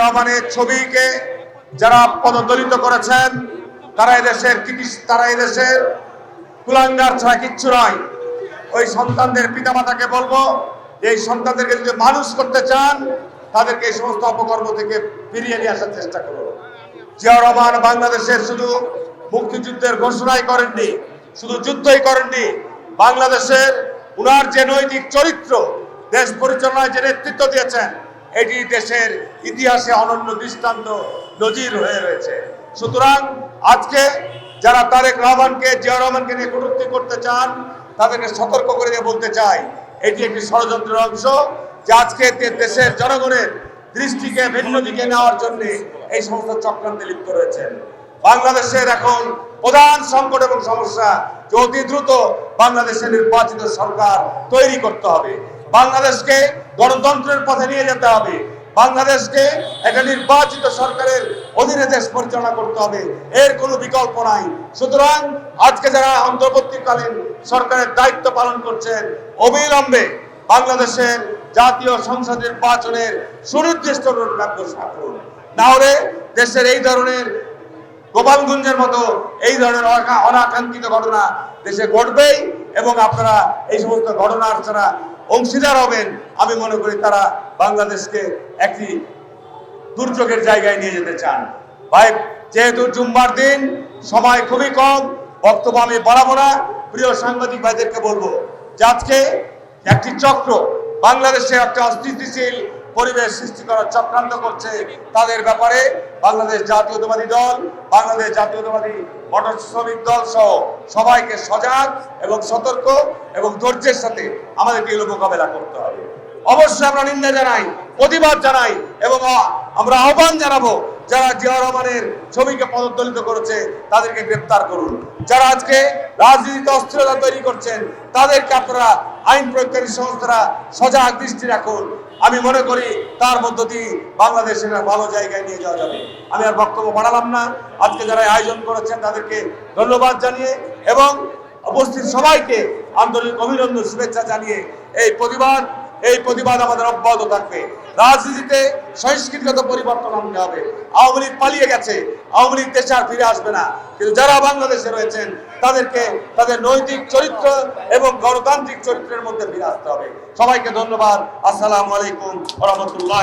রহমানের ছবিকে যারা পদদলিত করেছেন, তারা এদেশের তারা এদেশের কুলাঙ্গার ছাড়া কিচ্ছু নয়। ওই সন্তানদের পিতামাতাকে বলব, যে এই সন্তানদেরকে যদি মানুষ করতে চান, তাদেরকে এই সমস্ত অপকর্ম থেকে ফিরিয়ে নিয়ে আসার চেষ্টা করুন। জিয়াউর রহমান বাংলাদেশের শুধু মুক্তিযুদ্ধের ঘোষণাই করেননি, শুধু যুদ্ধই করেননি, বাংলাদেশের উনার যে নৈতিক চরিত্র, দেশ পরিচালনায় যে নেতৃত্ব দিয়েছেন এটি দেশের ইতিহাসে অনন্য দৃষ্টান্ত নজির হয়ে রয়েছে। সুতরাং আজকে যারা তারেক রহমানকে, জিয়া রহমানকে নিয়ে কটূক্তি করতে চান, তাদেরকে সতর্ক করে দিয়ে বলতে চাই, এটি একটি ষড়যন্ত্রের অংশ যে আজকে দেশের জনগণের দৃষ্টিকে ভিন্ন দিকে নেওয়ার জন্য এই সমস্ত চক্রান্তে লিপ্ত রয়েছেন। বাংলাদেশের এখন প্রধান সংকট এবং সমস্যা যে অতি দ্রুত বাংলাদেশের নির্বাচিত সরকার তৈরি করতে হবে। বাংলাদেশকে গণতন্ত্রের পথে নিয়ে যেতে হবে। বাংলাদেশকে একটা নির্বাচিত সরকারের অধীনে দেশ পরিচালনা করতে হবে। এর কোনো বিকল্প নাই। সুতরাং আজকে যারা অন্তর্বর্তীকালীন সরকারের দায়িত্ব পালন করছেন, অবিলম্বে বাংলাদেশের জাতীয় সংসদ নির্বাচনের সুনির্দিষ্ট রোডম্যাপ ঘোষণা করুন। না হলে দেশের এই ধরনের গোপালগঞ্জের মতো এই ধরনের অনাকাঙ্ক্ষিত ঘটনা দেশে ঘটবেই। এবং আপনারা এই সমস্ত ঘটনার যারা অংশীদার হবেন, আমি মনে করি তারা বাংলাদেশকে একটি দুর্যোগের জায়গায় নিয়ে যেতে চান। ভাই, যেহেতু জুম্মার দিন, সময় খুবই কম, বক্তব্য আমি বাড়াবো না। প্রিয় সাংবাদিক ভাইদেরকে বলব যে আজকে একটি চক্র বাংলাদেশে একটা অস্থিতিশীল পরিবেশ সৃষ্টি করার চক্রান্ত করছে তাদের ব্যাপারে বাংলাদেশ জাতীয়তাবাদী দল, বাংলাদেশ জাতীয়তাবাদী মোটর শ্রমিক দল সহ সবাইকে সজাগ এবং সতর্ক এবং ধৈর্যের সাথে আমাদেরকে এগুলো মোকাবেলা করতে হবে। অবশ্যই আমরা নিন্দা জানাই, প্রতিবাদ জানাই এবং আমরা আহ্বান জানাব যারা জিয়া রহমানের ছবিকে পদদলিত করেছে, তাদেরকে গ্রেপ্তার করুন। যারা আজকে রাজনীতিতে অস্থিরতা তৈরি করছেন, তাদেরকে আপনারা আইন প্রয়োগকারী সংস্থারা সজাগ দৃষ্টি রাখুন। আমি মনে করি তার মধ্য দিয়ে বাংলাদেশের একটা ভালো জায়গায় নিয়ে যাওয়া যাবে। আমি আর বক্তব্য বাড়ালাম না। আজকে যারা আয়োজন করেছেন তাদেরকে ধন্যবাদ জানিয়ে এবং উপস্থিত সবাইকে আন্তরিক অভিনন্দন, শুভেচ্ছা জানিয়ে এই প্রতিবাদ এই প্রতিবাদ আমাদের অব্যাহত থাকবে। রাজনীতিতে সংস্কৃতিগত পরিবর্তন আনতে হবে। আওয়ামী লীগ পালিয়ে গেছে। আওয়ামী লীগ দেশে আর ফিরে আসবে না। কিন্তু যারা বাংলাদেশে রয়েছেন, তাদেরকে তাদের নৈতিক চরিত্র এবং গণতান্ত্রিক চরিত্রের মধ্যে ফিরে আসতে হবে। সবাইকে ধন্যবাদ। আসসালামু আলাইকুম রহমতুল্লাহ